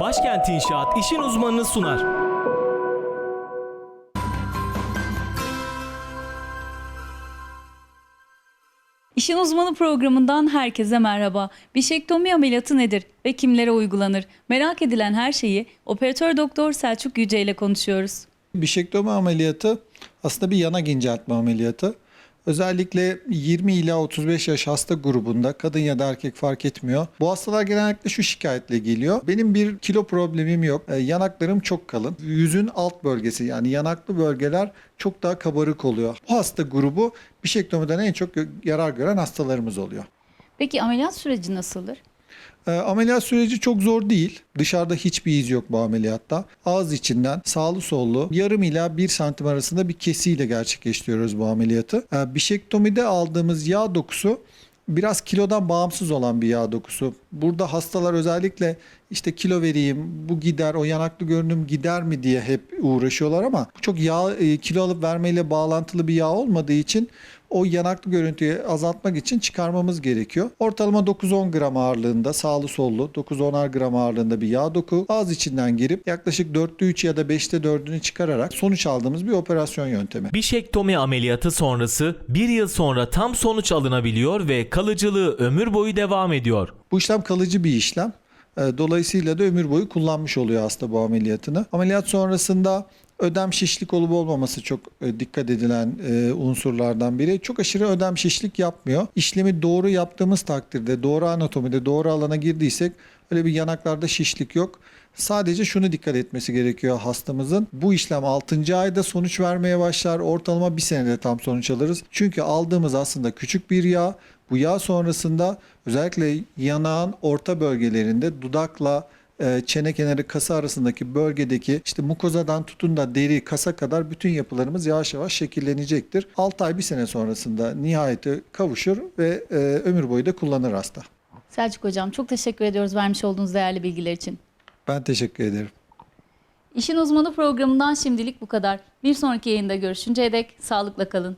Başkent İnşaat işin uzmanını sunar. İşin Uzmanı programından herkese merhaba. Bişektomi ameliyatı nedir ve kimlere uygulanır? Merak edilen her şeyi operatör doktor Selçuk Yüce ile konuşuyoruz. Bişektomi ameliyatı aslında bir yanak inceltme ameliyatı. Özellikle 20 ila 35 yaş hasta grubunda kadın ya da erkek fark etmiyor. Bu hastalar genellikle şu şikayetle geliyor. Benim bir kilo problemim yok. Ee, yanaklarım çok kalın. Yüzün alt bölgesi yani yanaklı bölgeler çok daha kabarık oluyor. Bu hasta grubu bişektomiden en çok yarar gören hastalarımız oluyor. Peki ameliyat süreci nasıldır? E, ameliyat süreci çok zor değil. Dışarıda hiçbir iz yok bu ameliyatta. Ağız içinden sağlı sollu yarım ila 1 santim arasında bir kesiyle gerçekleştiriyoruz bu ameliyatı. E, bişektomide aldığımız yağ dokusu biraz kilodan bağımsız olan bir yağ dokusu. Burada hastalar özellikle işte kilo vereyim, bu gider, o yanaklı görünüm gider mi diye hep uğraşıyorlar ama çok yağ e, kilo alıp vermeyle bağlantılı bir yağ olmadığı için o yanaklı görüntüyü azaltmak için çıkarmamız gerekiyor. Ortalama 9-10 gram ağırlığında sağlı sollu 9-10'ar gram ağırlığında bir yağ doku ağız içinden girip yaklaşık 4'te 3 ya da 5'te 4'ünü çıkararak sonuç aldığımız bir operasyon yöntemi. Bişektomi ameliyatı sonrası bir yıl sonra tam sonuç alınabiliyor ve kalıcılığı ömür boyu devam ediyor. Bu işlem kalıcı bir işlem. E, Dolayısıyla da ömür boyu kullanmış oluyor hasta bu ameliyatını. Ameliyat sonrasında ödem şişlik olup olmaması çok e, dikkat edilen e, unsurlardan biri. Çok aşırı ödem şişlik yapmıyor. İşlemi doğru yaptığımız takdirde, doğru anatomide, doğru alana girdiysek öyle bir yanaklarda şişlik yok. Sadece şunu dikkat etmesi gerekiyor hastamızın. Bu işlem 6. ayda sonuç vermeye başlar. Ortalama bir senede tam sonuç alırız. Çünkü aldığımız aslında küçük bir yağ. Bu yağ sonrasında özellikle yanağın orta bölgelerinde dudakla çene kenarı kasa arasındaki bölgedeki işte mukozadan tutun da deri kasa kadar bütün yapılarımız yavaş yavaş şekillenecektir. 6 ay bir sene sonrasında nihayete kavuşur ve e, ömür boyu da kullanır hasta. Selçuk Hocam çok teşekkür ediyoruz vermiş olduğunuz değerli bilgiler için. Ben teşekkür ederim. İşin Uzmanı programından şimdilik bu kadar. Bir sonraki yayında görüşünceye dek sağlıkla kalın.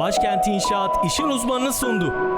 Başkent İnşaat işin uzmanını sundu.